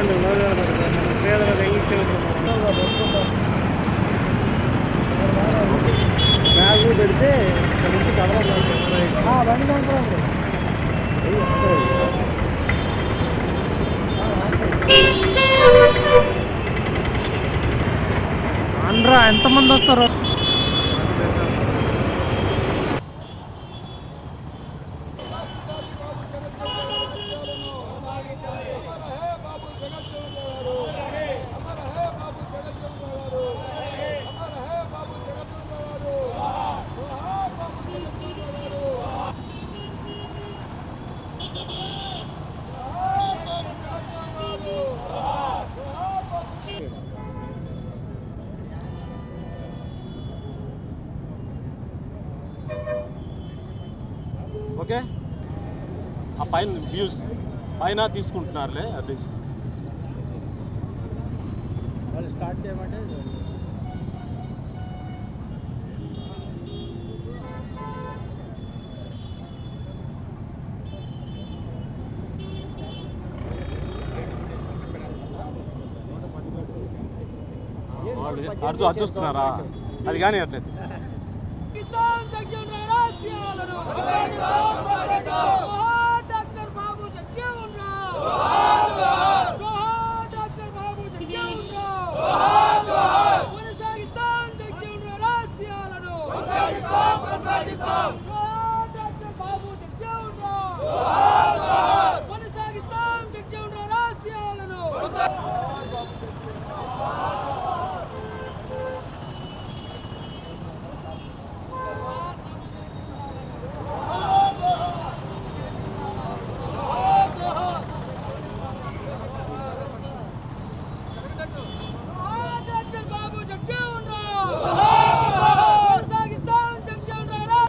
అవునండి ఉన్నారు పేదల బ్యాగు పెడితే నుంచి కవర్ బండి ఆంధ్రా ఎంతమంది వస్తారు? ఓకే ఆ పైన వ్యూస్ పైన తీసుకుంటున్నారులే అది వాళ్ళు స్టార్ట్ చేయమంటే వాళ్ళు అర్థం అది చూస్తున్నారా అది కానీ అట్లేదు పాకిస్తాన్ జగ్జీవన్ రావు రహస్యాలను జోహార్ డాక్టర్ బాబు జగ్జీవన్ రావు జోహార్ డాక్టర్ బాబు జగ్జీవన్ రావు కొనసాగిస్తాం జగ్జీవన్ రావు రహస్యాలను జోహార్ డాక్టర్ బాబు జగ్జీవన్ రావు కొనసాగిస్తాం జగ్జీవన్ రావు రహస్యాలను జోహార్ డాక్టర్ బాబు జగ్జీవన్ రావు కొనసాగిస్తాం జగ్జీవన్ రావు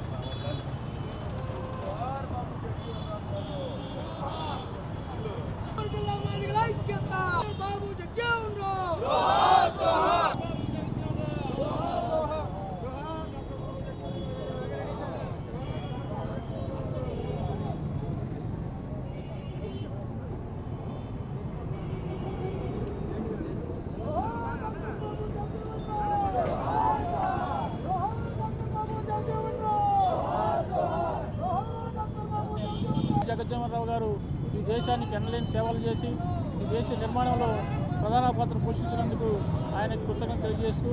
జిల్లా మాదిగల ఐక్యత బాబు జగ్జీవన్ రావు జగజ్జీవనరావు గారు ఈ దేశానికి ఎనలేని సేవలు చేసి ఈ దేశ నిర్మాణంలో ప్రధాన పాత్ర పోషించినందుకు ఆయనకు కృతజ్ఞత తెలియజేస్తూ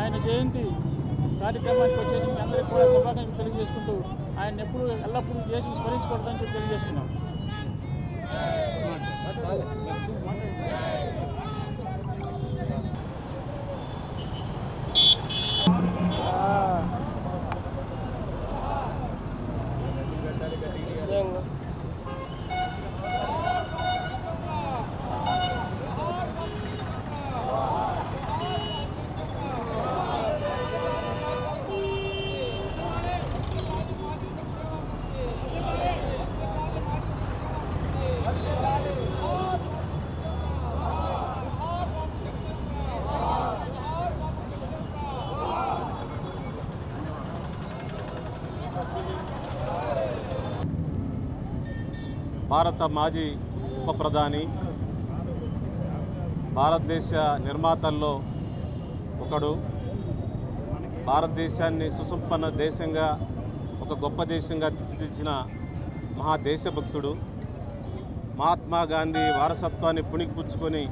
ఆయన జయంతి కార్యక్రమానికి వచ్చేసి మీ అందరికీ కూడా శుభాకాంక్షలు తెలియజేసుకుంటూ ఆయన ఎప్పుడు ఎల్లప్పుడూ ఈ దేశం స్మరించకూడదని చెప్పి తెలియజేస్తున్నాం. భారత మాజీ ఉప ప్రధాని భారతదేశ నిర్మాతల్లో ఒకడు. భారతదేశాన్ని సుసంపన్న దేశంగా ఒక గొప్ప దేశంగా తీర్చిదిద్దిన మహాదేశభక్తుడు. మహాత్మా గాంధీ వారసత్వాన్ని పుణికిపుచ్చుకొని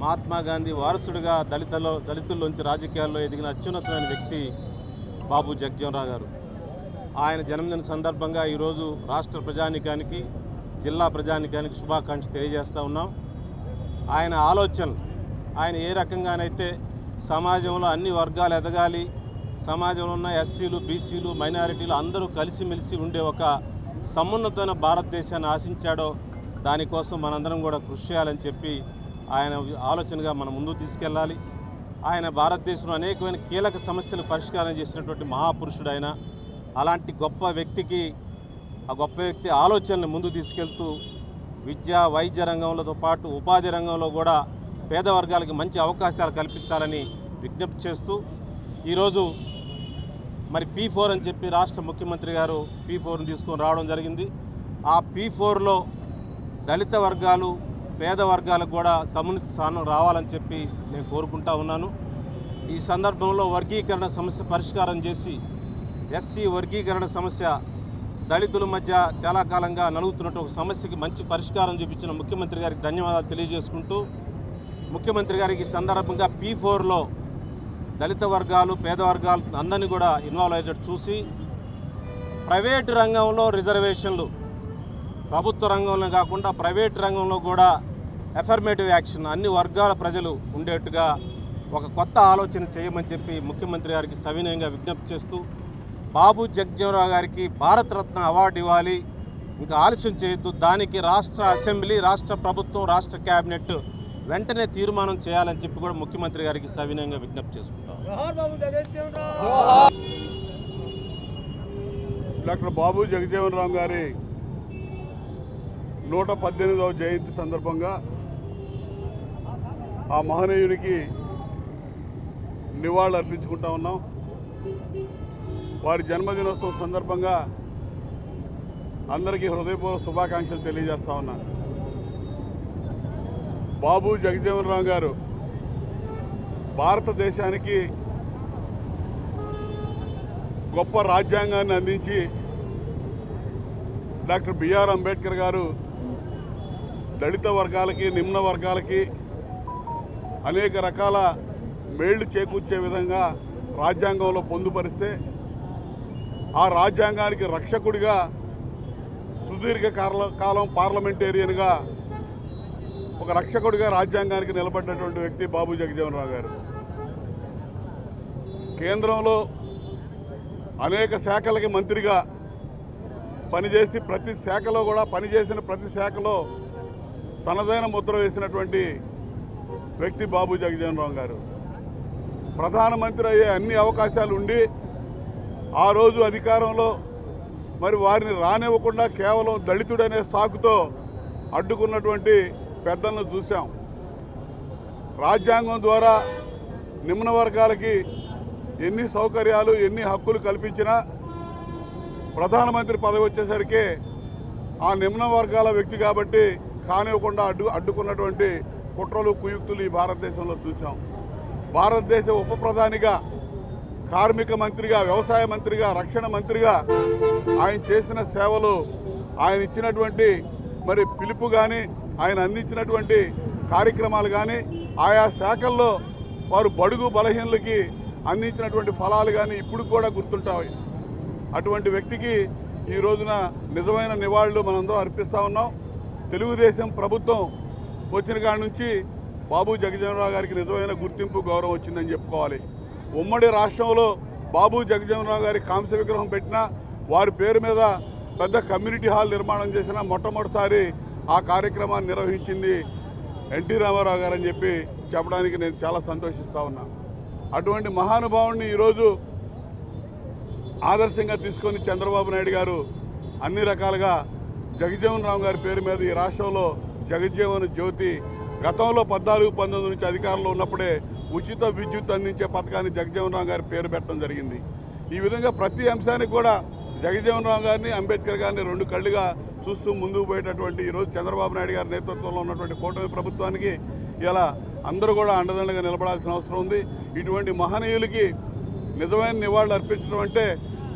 మహాత్మా గాంధీ వారసుడిగా దళితలో దళితుల్లోంచి రాజకీయాల్లో ఎదిగిన అత్యున్నతమైన వ్యక్తి బాబు జగ్జీవనరావు గారు. ఆయన జన్మదిన సందర్భంగా ఈరోజు రాష్ట్ర ప్రజానికానికి జిల్లా ప్రజానికానికి శుభాకాంక్షలు తెలియజేస్తూ ఉన్నాం. ఆయన ఆలోచనలు ఆయన ఏ రకంగానైతే సమాజంలో అన్ని వర్గాలు ఎదగాలి సమాజంలో ఉన్న ఎస్సీలు బీసీలు మైనారిటీలు అందరూ కలిసిమెలిసి ఉండే ఒక సమున్నతమైన భారతదేశాన్ని ఆశించాడో దానికోసం మనందరం కూడా కృషి చేయాలని చెప్పి ఆయన ఆలోచనగా మనం ముందుకు తీసుకెళ్ళాలి. ఆయన భారతదేశంలో అనేకమైన కీలక సమస్యలు పరిష్కారం చేసినటువంటి మహాపురుషుడు ఆయన. అలాంటి గొప్ప వ్యక్తికి ఆ గొప్ప వ్యక్తి ఆలోచనలు ముందు తీసుకెళ్తూ విద్య వైద్య రంగంలో పాటు ఉపాధి రంగంలో కూడా పేద వర్గాలకి మంచి అవకాశాలు కల్పించాలని విజ్ఞప్తి చేస్తూ ఈరోజు మరి పీ ఫోర్ అని చెప్పి రాష్ట్ర ముఖ్యమంత్రి గారు పీ ఫోర్ని తీసుకొని రావడం జరిగింది. ఆ పీ ఫోర్లో దళిత వర్గాలు పేద వర్గాలకు కూడా సమున్నత స్థానం రావాలని చెప్పి నేను కోరుకుంటా ఉన్నాను. ఈ సందర్భంలో వర్గీకరణ సమస్య పరిష్కారం చేసి ఎస్సీ వర్గీకరణ సమస్య దళితుల మధ్య చాలా కాలంగా నలుగుతున్నట్టు ఒక సమస్యకి మంచి పరిష్కారం చూపించిన ముఖ్యమంత్రి గారికి ధన్యవాదాలు తెలియజేసుకుంటూ ముఖ్యమంత్రి గారికి ఈ సందర్భంగా పీ ఫోర్లో దళిత వర్గాలు పేద వర్గాలు అందరినీ కూడా ఇన్వాల్వ్ అయ్యేటట్టు చూసి ప్రైవేటు రంగంలో రిజర్వేషన్లు ప్రభుత్వ రంగంలో కాకుండా ప్రైవేట్ రంగంలో కూడా ఎఫర్మేటివ్ యాక్షన్ అన్ని వర్గాల ప్రజలు ఉండేట్టుగా ఒక కొత్త ఆలోచన చేయమని చెప్పి ముఖ్యమంత్రి గారికి సవినయంగా విజ్ఞప్తి చేస్తూ బాబు జగ్జీవనరావు గారికి భారతరత్న అవార్డు ఇవ్వాలి. ఇంకా ఆలస్యం చేయొద్దు. దానికి రాష్ట్ర అసెంబ్లీ రాష్ట్ర ప్రభుత్వం రాష్ట్ర కేబినెట్ వెంటనే తీర్మానం చేయాలని చెప్పి కూడా ముఖ్యమంత్రి గారికి సవినయంగా విజ్ఞప్తి చేసుకుంటాం. డాక్టర్ బాబు జగజీవన్ రామ్ గారి నూట పద్దెనిమిదవ జయంతి సందర్భంగా ఆ మహనీయునికి నివాళులు అర్పించుకుంటా ఉన్నాం. వారి జన్మదినోత్సవం సందర్భంగా అందరికీ హృదయపూర్వక శుభాకాంక్షలు తెలియజేస్తా ఉన్నాను బాబు జగజీవన్ రావు గారు భారతదేశానికి గొప్ప రాజ్యాంగాన్ని అందించి డాక్టర్ బిఆర్ అంబేద్కర్ గారు దళిత వర్గాలకి నిమ్న వర్గాలకి అనేక రకాల మేళ్ళు చేకూర్చే విధంగా రాజ్యాంగంలో పొందుపరిస్తే ఆ రాజ్యాంగానికి రక్షకుడిగా సుదీర్ఘ కాల- కాలం పార్లమెంటేరియన్గా ఒక రక్షకుడిగా రాజ్యాంగానికి నిలబడ్డటువంటి వ్యక్తి బాబు జగజీవన్ రావు గారు. కేంద్రంలో అనేక శాఖలకి మంత్రిగా పనిచేసి ప్రతి శాఖలో కూడా పనిచేసిన ప్రతి శాఖలో తనదైన ముద్ర వేసినటువంటి వ్యక్తి బాబు జగజీవన్ రావు గారు. ప్రధానమంత్రి అయ్యే అన్ని అవకాశాలు ఉండి ఆ రోజు అధికారంలో మరి వారిని రానివ్వకుండా కేవలం దళితుడనే సాకుతో అడ్డుకున్నటువంటి పెద్దలను చూశాం. రాజ్యాంగం ద్వారా నిమ్న వర్గాలకి ఎన్ని సౌకర్యాలు ఎన్ని హక్కులు కల్పించినా ప్రధానమంత్రి పదవి వచ్చేసరికి ఆ నిమ్న వర్గాల వ్యక్తి కాబట్టి కానివ్వకుండా అడ్డు అడ్డుకున్నటువంటి కుట్రలు కుయుక్తులు ఈ భారతదేశంలో చూసాం భారతదేశ ఉప ప్రధానిగా కార్మిక మంత్రిగా వ్యవసాయ మంత్రిగా రక్షణ మంత్రిగా ఆయన చేసిన సేవలు ఆయన ఇచ్చినటువంటి మరి పిలుపు కానీ ఆయన అందించినటువంటి కార్యక్రమాలు కానీ ఆయా శాఖల్లో వారు బడుగు బలహీనలకి అందించినటువంటి ఫలాలు కానీ ఇప్పుడు కూడా గుర్తుంటాయి. అటువంటి వ్యక్తికి ఈ రోజున నిజమైన నివాళులు మనందరం అర్పిస్తూ ఉన్నాం. తెలుగుదేశం ప్రభుత్వం వచ్చిన కాడి నుంచి బాబు జగజీవనరావు గారికి నిజమైన గుర్తింపు గౌరవం వచ్చిందని చెప్పుకోవాలి. ఉమ్మడి రాష్ట్రంలో బాబు జగజీవనరావు గారి కాంస్య విగ్రహం పెట్టినా వారి పేరు మీద పెద్ద కమ్యూనిటీ హాల్ నిర్మాణం చేసిన మొట్టమొదటిసారి ఆ కార్యక్రమాన్ని నిర్వహించింది ఎన్టీ రామారావు గారు అని చెప్పి చెప్పడానికి నేను చాలా సంతోషిస్తూ ఉన్నా. అటువంటి మహానుభావుడిని ఈరోజు ఆదర్శంగా తీసుకొని చంద్రబాబు నాయుడు గారు అన్ని రకాలుగా జగజ్జీవన్ రామ్ గారి పేరు మీద ఈ రాష్ట్రంలో జగజ్జీవన్ జ్యోతి గతంలో పద్నాలుగు పంతొమ్మిది నుంచి అధికారంలో ఉన్నప్పుడే ఉచిత విద్యుత్ అందించే పథకాన్ని జగజ్జీవన్ రావు గారి పేరు పెట్టడం జరిగింది. ఈ విధంగా ప్రతి అంశానికి కూడా జగజ్జీవన్ రావు గారిని అంబేద్కర్ గారిని రెండు కళ్ళుగా చూస్తూ ముందుకు పోయేటటువంటి ఈరోజు చంద్రబాబు నాయుడు గారి నేతృత్వంలో ఉన్నటువంటి కూటమి ప్రభుత్వానికి ఇలా అందరూ కూడా అండదండగా నిలబడాల్సిన అవసరం ఉంది. ఇటువంటి మహనీయులకి నిజమైన నివాళులు అర్పించడం అంటే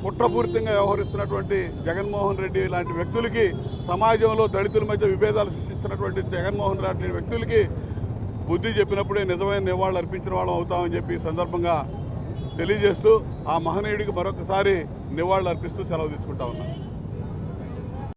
కుట్రపూరితంగా వ్యవహరిస్తున్నటువంటి జగన్మోహన్ రెడ్డి లాంటి వ్యక్తులకి సమాజంలో దళితుల మధ్య విభేదాలు సృష్టిస్తున్నటువంటి జగన్మోహన్ రెడ్డి వ్యక్తులకి బుద్ధి చెప్పినప్పుడే నిజమైన నివాళులు అర్పించిన వాళ్ళం అవుతామని చెప్పి సందర్భంగా తెలియజేస్తూ ఆ మహనీయుడికి మరొకసారి నివాళులు అర్పిస్తూ సెలవు తీసుకుంటా ఉన్నాను.